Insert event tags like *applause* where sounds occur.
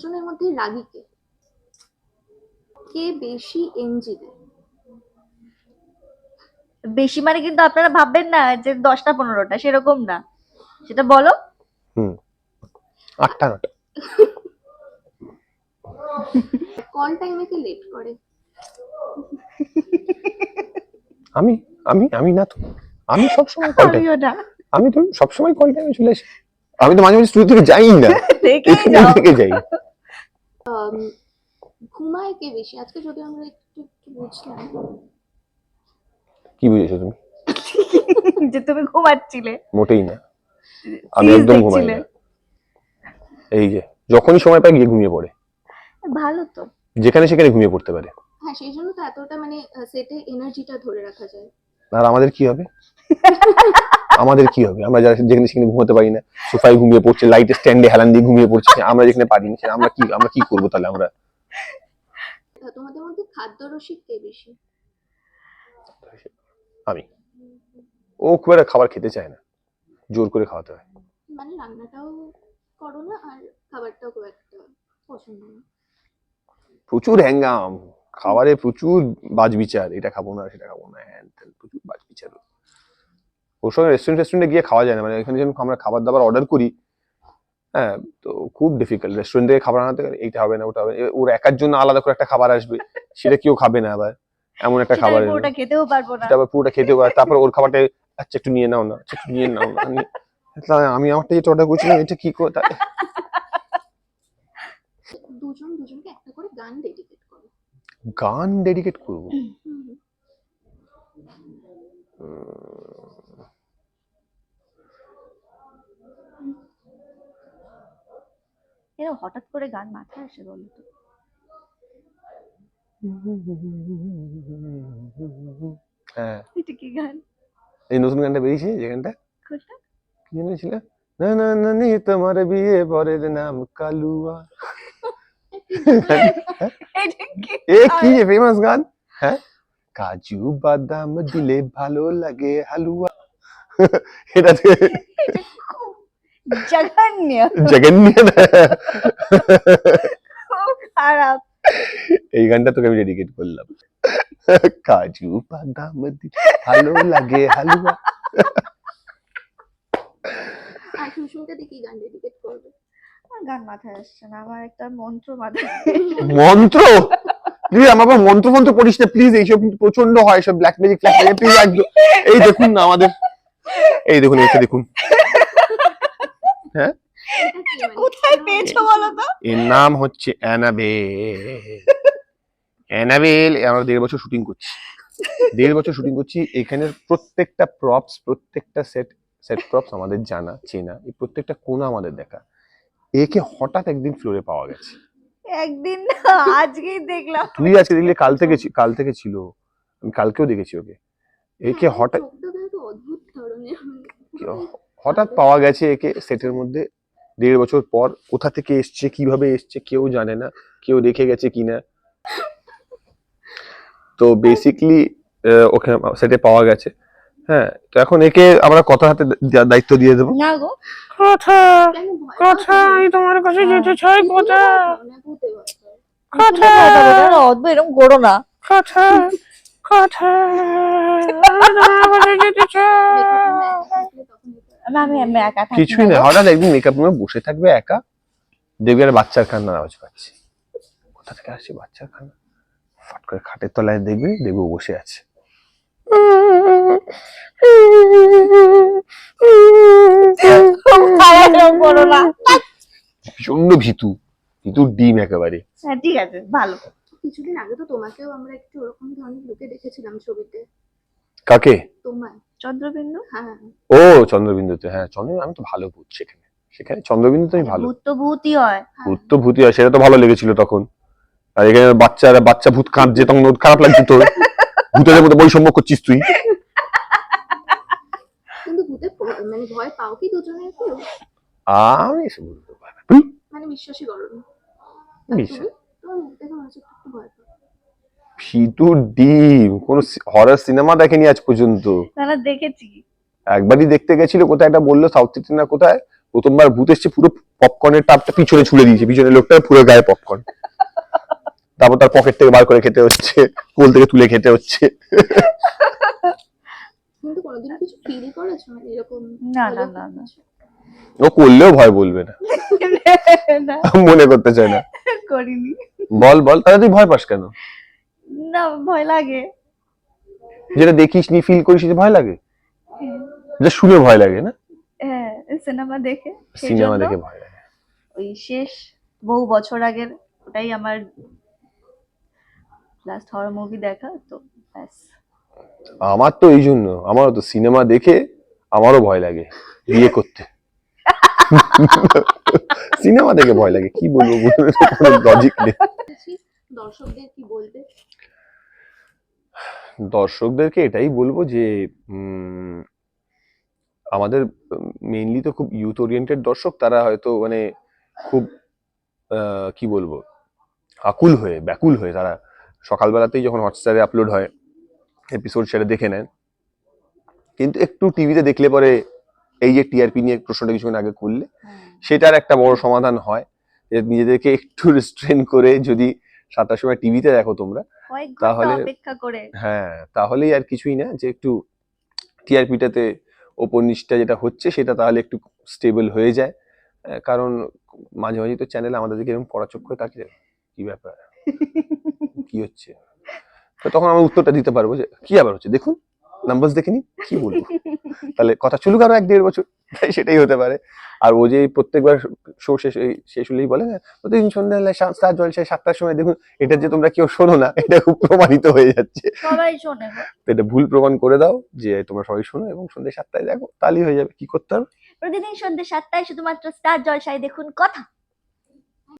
দুজনের মধ্যে রাগী কে? কে বেশি এনজি দেয়? বেশি মানে কিন্তু আপনারা ভাববেন না যে দশটা পনেরোটা সেরকম না। সেটা বলো। হুম। আটটা নটা কল টাইমে কে লেট করে? আমি আমি আমি না তো। আমি সবসময় কল টাইম না। আমি তো সবসময় কল টাইমে চলে আসি। আমি তো মাঝে মাঝে স্টুডিও *laughs* থেকে যাই না। থেকে যাই। ঘুমায় কে বেশি? আজকে যদি আমরা একটু একটু বুঝলাম। কি বুঝেছ তুমি? *laughs* যে তুমি ঘুমাচ্ছিলে। মোটেই না। আমি একদম ঘুমাই না। এই যে যখনই সময় পাই গিয়ে ঘুমিয়ে পড়ে। ভালো তো। যেখানে সেখানে ঘুমিয়ে পড়তে পারে। হ্যাঁ সেই জন্য তো এতটা মানে সেটে এনার্জিটা ধরে রাখা যায়। আর আমাদের কি হবে? *laughs* আমাদের কি হবে? আমরা যারা যেখানে সেখানে ঘুমাতে পারি না সোফায় ঘুমিয়ে পড়ছে লাইটের স্ট্যান্ডে হেলান দিয়ে ঘুমিয়ে পড়ছে আমরা যেখানে পারি না আমরা কি আমরা কি করব তাহলে আমরা? তোমাদের মধ্যে খাদ্য রসিক কে বেশি? আমি। ও খুব একটা খাবার খেতে চায় না। জোর করে খাওয়াতে হয়। মানে রান্নাটাও করো না আর খাবারটাও খুব একটা পছন্দ না। প্রচুর হ্যাঙ্গাম। খাবারে প্রচুর বাজ বিচার এটা খাব না সেটা খাব না। হ্যান প্রচুর বাজ বিচার ওর সঙ্গে রেস্টুরেন্ট রেস্টুরেন্টে গিয়ে খাওয়া যায় না। মানে এখানে যখন আমরা খাবার দাবার অর্ডার করি হ্যাঁ তো খুব ডিফিকাল্ট রেস্টুরেন্ট থেকে খাবার আনাতে গেলে এইটা হবে না ওটা হবে ওর একার জন্য আলাদা করে একটা খাবার আসবে সেটা কেউ খাবে না আবার। এমন একটা খাবার। পুরোটা খেতেও পারব না। আবার পুরোটা খেতে পারে তারপর ওর খাবারটা আচ্ছা একটু নিয়ে নাও না আচ্ছা একটু নিয়ে নাও না। আমি আমারটা যেটা অর্ডার করেছিলাম এটা কি করে দুজন দুজনকে একটা করে গান ডেডিকেট করো। গান ডেডিকেট করব? হঠাৎ করে গান মাথায় আসে বলো তো। হ্যাঁ। এটা কি গান? এই নতুন গানটা বেরিয়েছে যে গানটা? কোনটা? কি জানি ছিল? না না না নি তোমার বিয়ে পরের নাম কালুয়া। *laughs* এ কি ফেমাস গান? হ্যাঁ? কাজু বাদাম দিলে ভালো লাগে হালুয়া। *laughs* এটা খুব জঘন্য খারাপ। এই গানটা তোকে আমি ডেডিকেট করলাম। কাজু বাদাম ভালো লাগে হালুয়া। আর সুস্মিতা দি গান ডেডিকেট করবে? গান মাথায় আসছে না আমার একটা মন্ত্র মাথায় *laughs* মন্ত্র? প্লিজ আমার মন্ত্র মন্ত্র পড়িস না প্লিজ এইসব কিন্তু প্রচণ্ড হয় সব black magic black magic please একদম। এই দেখুন না আমাদের। এই দেখুন এটা দেখুন। মানে? কোথায় পেয়েছ বলো তো? এর নাম হচ্ছে অ্যানাবেল। অ্যানাবেল আমরা দেড় বছর শুটিং করছি। দেড় বছর শুটিং করছি। এখানের প্রত্যেকটা প্রপস প্রত্যেকটা সেট সেট প্রপস আমাদের জানা চেনা এই প্রত্যেকটা কোণা আমাদের দেখা। একে হঠাৎ একদিন ফ্লোরে পাওয়া গেছে। একদিন আজকেই দেখলাম। তুই আজকে দেখলে কাল থেকে কাল থেকে ছিল। আমি কালকেও দেখেছি ওকে। একে হ্যাঁ, হঠাৎ অদ্ভুত ধরনের। হঠাৎ পাওয়া গেছে একে সেটের মধ্যে। দেড় বছর পর কোথা থেকে এসছে কীভাবে এসছে কেউ জানে না কেউ রেখে গেছে কিনা। তো বেসিকলি ওকে সেটে পাওয়া গেছে। হ্যাঁ তো এখন একে আমরা কথা হাতে দায়িত্ব দিয়ে দেবো। না গো। কথা কথা আমি তোমার কাছে হ্যাঁ। যেতে চাই কথা। কথা। অদ্ভুত এরকম করো না। কথা কথা। *laughs* আমি তোমার কাছে যেতে চাই। এটা- আমি আমি একা থাকি কিছুই না না হঠাৎ একদিন মেকআপ রুমে বসে থাকবে একা। দেখবে আর বাচ্চার কান্নার আওয়াজ পাচ্ছে। কোথা থেকে আসছে বাচ্চার কান্না? ফট করে খাটের তলায় দেখবে দেখবে বসে আছে। না। প্রচণ্ড ভীতু। ভীতুর ডিম একেবারে। হ্যাঁ ঠিক আছে ভালো। কিছুদিন আগে তো তোমাকেও আমরা একটু ওরকম ধরনের লোকে দেখেছিলাম ছবিতে। কাকে? তোমায়। চন্দ্রবিন্দু? হ্যাঁ। ও চন্দ্রবিন্দুতে হ্যাঁ চন্দ্র আমি তো ভালো ভূত সেখানে সেখানে চন্দ্রবিন্দুতে আমি ভালো। ভূত তো ভূতই হয় হ্যাঁ। ভূত তো ভূতই হয় সেটা তো ভালো লেগেছিল তখন। আর এখানে বাচ্চারা বাচ্চা ভূত কাঁদছে তখন ওর খারাপ লাগছে তোর। ভূতের মধ্যে বৈষম্য করছিস তুই। কিন্তু ভূতে মানে ভয় পাও কি দুজনের কেউ? আমি বলতে পারি মানে বিশ্বাসই করো না। বিশ্বাস। দেখে মনে একটু ভয় পাও। ভীতুর ডিম কোন হরর সিনেমা দেখেনি আজ পর্যন্ত। না না দেখেছি। একবারই দেখতে গেছিল কোথায় একটা বলল সাউথ সিটি না কোথায়? প্রথমবার ভূত এসছে পুরো পপকর্নের টাপটা পিছনে ছুলে দিয়েছে পিছনে লোকটা পুরো গায়ে পপকর্ন তারপর তার পকেট থেকে বার করে খেতে হচ্ছে কোল থেকে তুলে খেতে হচ্ছে। কিন্তু কোনোদিন কিছু ফিল করেছ মানে এরকম না, না, না, না। ও করলেও ভয় বলবে না। *laughs* না। মনে করতে চায় না। করিনি। বল বল তাহলে তুই ভয় পাস কেন? না ভয় লাগে। যেটা দেখিস নি ফিল করিস ভয় লাগে? যেটা শুনে ভয় লাগে না? হ্যাঁ সিনেমা দেখে সিনেমা দেখে ভয় লাগে। ওই শেষ বহু বছর আগের ওটাই আমার লাস্ট হরর মুভি দেখা তো ব্যাস। আমার তো এই জন্য আমারও তো সিনেমা দেখে আমারও ভয় লাগে বিয়ে করতে। সিনেমা দেখে ভয় লাগে কি বলব লজিক নেই। দর্শকদের কি বলবে? দর্শকদেরকে এটাই বলব যে আমাদের মেইনলি তো খুব ইউথ ওরিয়েন্টেড দর্শক তারা হয়তো মানে খুব কি বলব আকুল হয়ে ব্যাকুল হয়ে তারা সকালবেলাতেই যখন হটস্টারে আপলোড হয় এপিসোড সেটা দেখে নেন। কিন্তু একটু টিভিতে দেখলে পরে এই যে টিআরপি নিয়ে প্রশ্নটা কিছুক্ষণ আগে করলে সেটার একটা বড় সমাধান হয়। যে নিজেদেরকে একটু রেস্ট্রেন করে যদি সাতটার সময় টিভিতে দেখো তোমরা। তাহলে- হ্যাঁ তাহলেই আর কিছুই না যে একটু টিআরপিটাতে ওপর নিচটা যেটা হচ্ছে সেটা তাহলে একটু স্টেবল হয়ে যায়। কারণ মাঝে মাঝে তো চ্যানেল আমাদের দিকে এরকম তাকিয়ে থাকে, কি ব্যাপার? *laughs* কি হচ্ছে? তো তখন আমরা উত্তরটা দিতে পারব যে কি আবার হচ্ছে? দেখুন নাম্বারস দেখে কি বলব? তাহলে কথা চলুক আরও এক দেড় বছর তাই সেটাই হতে পারে। আর ও যে প্রত্যেকবার শো শেষ শেষ হলেই বলে না প্রতিদিন সন্ধ্যাবেলায় সাত জল জলসায় সাতটার সময় দেখুন এটা যে তোমরা কেউ শোনো না এটা খুব প্রমাণিত হয়ে যাচ্ছে। সবাই শোনে। তো এটা ভুল প্রমাণ করে দাও যে তোমরা সবাই শোনো এবং সন্ধ্যে সাতটায় দেখো তাহলেই হয়ে যাবে কি করতে হবে? প্রতিদিন সন্ধ্যে সাতটায় শুধুমাত্র স্টার জলসায় দেখুন কথা।